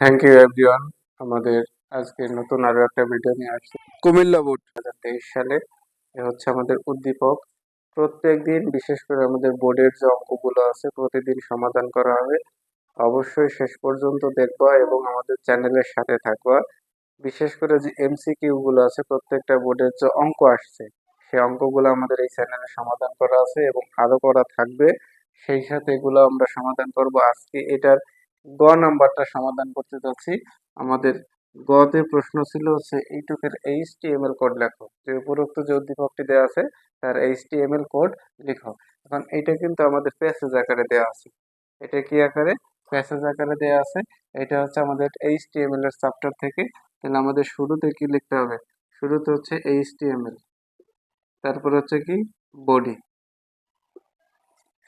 Thank you everyone আমাদের আজকে নতুন আরও একটা ভিডিও নিয়ে আসছি। কুমিল্লা বোর্ড দু হাজার তেইশ সালে। এ হচ্ছে আমাদের উদ্দীপক। প্রত্যেক দিন বিশেষ করে আমাদের বোর্ডের যে অঙ্কগুলো আছে, প্রতিদিন সমাধান করা হবে। অবশ্যই শেষ পর্যন্ত দেখবা এবং আমাদের চ্যানেলের সাথে থাকবা। বিশেষ করে যে এমসিকিউ গুলো আছে, প্রত্যেকটা বোর্ডের যে অঙ্ক আসছে, সেই অঙ্কগুলো আমাদের এই চ্যানেলে সমাধান করা আছে এবং আরও করা থাকবে। সেই সাথে এগুলো আমরা সমাধান করব। আজকে এটার গ নাম্বারটা সমাধান করতে যাচ্ছি আমাদের গতে প্রশ্ন ছিল হচ্ছে, এইটুকের এইচটিএমএল কোড লেখো। যে উপরোক্ত যে উদ্দীপকটি দেওয়া আছে, তার এইচটিএমএল কোড লিখো। এখন এটা কিন্তু আমাদের প্যাসেজ আকারে দেওয়া আছে। এটা কি আকারে? প্যাসেজ আকারে দেওয়া আছে। এটা হচ্ছে আমাদের এইচটিএমএল এর চ্যাপ্টার থেকে। তাহলে আমাদের শুরুতে কি লিখতে হবে? শুরুতে হচ্ছে এইচটিএমএল। তারপর হচ্ছে কি? বডি।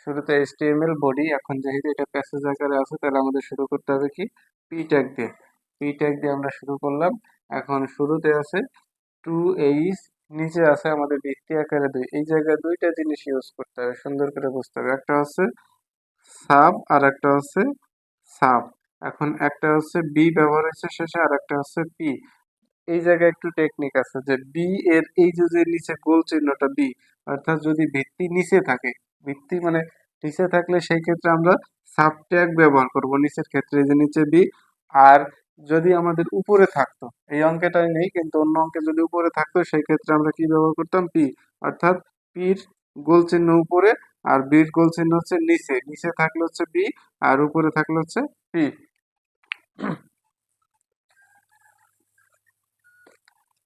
শুরুতে এইচটিএমএল বডি এখন যেহেতু এটা প্যাসেজ আকারে আছে, তাহলে আমাদের শুরু করতে হবে কি? পি ট্যাগ দিয়ে। পি ট্যাগ দিয়ে আমরা শুরু করলাম। এখন শুরুতে আছে টু এইচ নিচে আছে আমাদের বৃত্তি আকারে দুই। এই জায়গায় দুইটা জিনিস ইউজ করতে হবে, সুন্দর করে বুঝতে হবে। একটা হচ্ছে সাব, আর একটা হচ্ছে সাব। এখন একটা হচ্ছে বি ব্যবহার হয়েছে শেষে, আর একটা হচ্ছে পি এই জায়গায় একটু টেকনিক আছে যে বি এর এই যে নিচে গোল চিহ্নটা বি অর্থাৎ যদি ভিত্তি নিচে থাকে ভিত্তি মানে নিচে থাকলে সেই ক্ষেত্রে আমরা সাবট্যাগ ব্যবহার করব। নিচের ক্ষেত্রে যে নিচে বি আর যদি আমাদের উপরে থাকতো, এই অঙ্কেটাই নেই, কিন্তু অন্য অঙ্কে যদি উপরে থাকতো, সেই ক্ষেত্রে আমরা কি ব্যবহার করতাম? পি অর্থাৎ পির গোল চিহ্ন উপরে, আর বির গোল চিহ্ন হচ্ছে নিচে। নিচে থাকলে হচ্ছে বি আর উপরে থাকলে হচ্ছে পি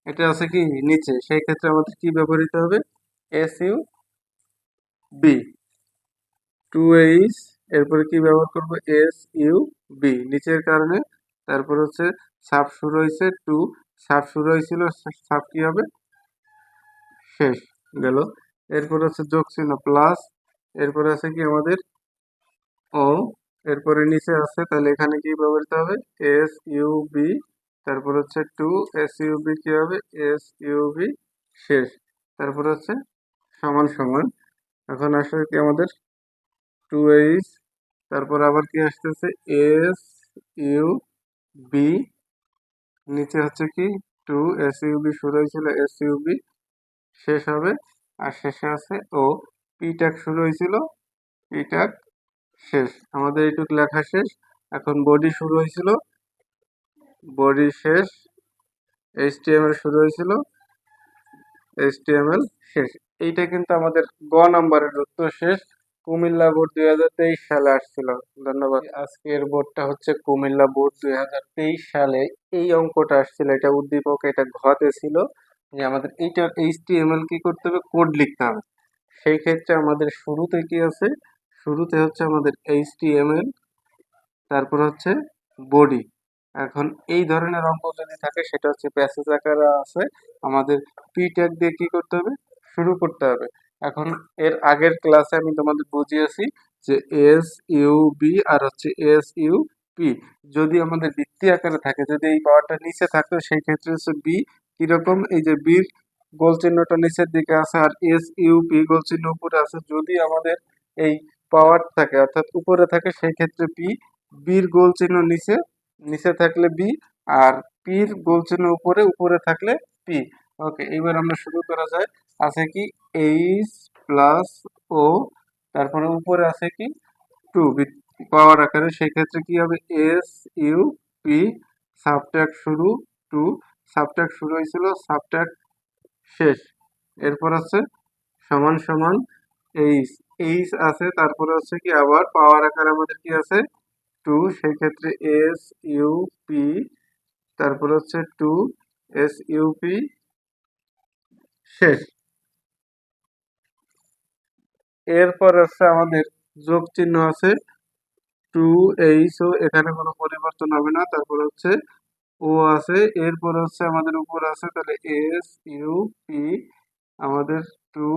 এটা আছে কি? নিচে। সেই ক্ষেত্রে আমাদের কি ব্যবহৃত হবে? S U B to H এরপরে কি ব্যবহার করব? এস ইউ বি নিচের কারণে, তারপর হচ্ছে সাপ শুরু হয়েছে টু সাপ শুরু হয়েছিল সাপ কি হবে? শেষ, গেল। এরপর হচ্ছে যোগ চিহ্ন প্লাস এরপরে আছে কি আমাদের? ও এরপরে নিচে আছে, তাহলে এখানে কি ব্যবহৃত হবে? এস ইউ বি তারপর হচ্ছে টু এস ইউ বি কি হবে? এস ইউ বি শেষ। তারপর হচ্ছে সমান সমান। এখন আসলে কি আমাদের? টু এইচ তারপর আবার কি আসতেছে? এস ইউ বি নিচে হচ্ছে কি? টু এস ইউ বি শুরু হয়েছিল এস ইউ বি শেষ হবে, আর শেষে আছে ও পি শুরু হয়েছিল পি ট্যাগ শেষ। আমাদের এইটুক লেখা শেষ, এখন বডি শুরু হয়েছিল বডি শেষ এইচটিএমএল শুরু হয়েছিল এইচটিএমএল শেষ। এইটা কিন্তু আমাদের গ নাম্বারের উত্তর শেষ। কুমিল্লা বোর্ড দুই হাজার তেইশ সালে আসছিল। ধন্যবাদ। আজকের বোর্ডটা হচ্ছে কুমিল্লা বোর্ড দুই হাজার তেইশ সালে। এই অঙ্কটা আসছিল, এটা উদ্দীপক, এটা ঘতে ছিল যে আমাদের এইটার এইচটিএমএল কি করতে হবে? কোড লিখতে হবে। সেই ক্ষেত্রে আমাদের শুরুতে কি আছে? শুরুতে হচ্ছে আমাদের এইচটিএমএল তারপর হচ্ছে বডি। এখন এই ধরনের অঙ্ক যদি থাকে, সেটা হচ্ছে প্যাসেজ আকারে আছে। আমাদের পি ট্যাগ দিয়ে কি করতে হবে? শুরু করতে হবে। এখন এর আগের ক্লাসে আমি তোমাদের বুঝিয়েছি যে এস ইউ বি আর হচ্ছে এস ইউ পি যদি আমাদের বৃত্তি আকারে থাকে, যদি এই পাওয়ারটা নিচে থাকতো, সেই ক্ষেত্রে হচ্ছে বি কীরকম? এই যে বির গোল চিহ্নটা নিচের দিকে আছে আর এস ইউ পি গোল চিহ্ন উপরে আছে। যদি আমাদের এই পাওয়ার থাকে, অর্থাৎ উপরে থাকে, সেই ক্ষেত্রে পি বির গোল চিহ্ন নিচে নিচে থাকলে বি আর পির গোল চিহ্ন উপরে উপরে থাকলে পি ওকে এইবার আমরা শুরু করা যায়। আছে কি এইচ প্লাস ও তারপরে উপরে আছে কি টু পাওয়ার আকারে সেই ক্ষেত্রে কি হবে এস ইউ পি সাবট্যাক শুরু টু সাবট্যাক শুরু হয়েছিল সাবট্যাক শেষ। এরপর আছে সমান সমান এইচ এইচ আছে, তারপরে হচ্ছে কি আবার পাওয়ার আকারে আমাদের কি আছে? টু সেই ক্ষেত্রে এস ইউ পি তারপর হচ্ছে টু এস ইউ পি শেষ। এরপর আছে আমাদের যোগ চিহ্ন আছে টু এইচ ও এখানে কোনো পরিবর্তন হবে না। তারপর হচ্ছে ও আছে। এরপর হচ্ছে আমাদের উপর আছে, তাহলে এস ইউ পি আমাদের টু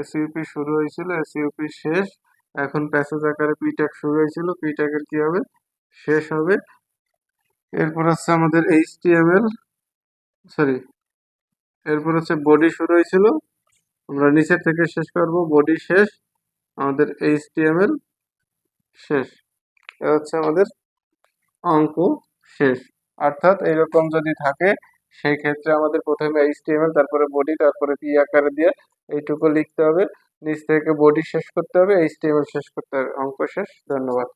এস ইউপি শুরু হয়েছিল এস ইউপি শেষ। এখন প্যাসেজ আকারে পিটাক শুরু হয়েছিল পিটাকের কি হবে? শেষ হবে। এরপর হচ্ছে আমাদের এইচটিএমএল সরি এরপর হচ্ছে বডি শুরু হয়েছিল। আমরা নিচের থেকে শেষ করব বডি শেষ। আমাদের এইচটিএমএল শেষ। এ হচ্ছে আমাদের অঙ্ক শেষ। অর্থাৎ এরকম যদি থাকে, সেই ক্ষেত্রে আমাদের প্রথমে এইচটিএমএল তারপরে বডি তারপরে পি আকারে দিয়ে এইটুকু লিখতে হবে। নিচ থেকে বডি শেষ করতে হবে এইচটিএমএল শেষ করতে হবে। অঙ্ক শেষ। ধন্যবাদ।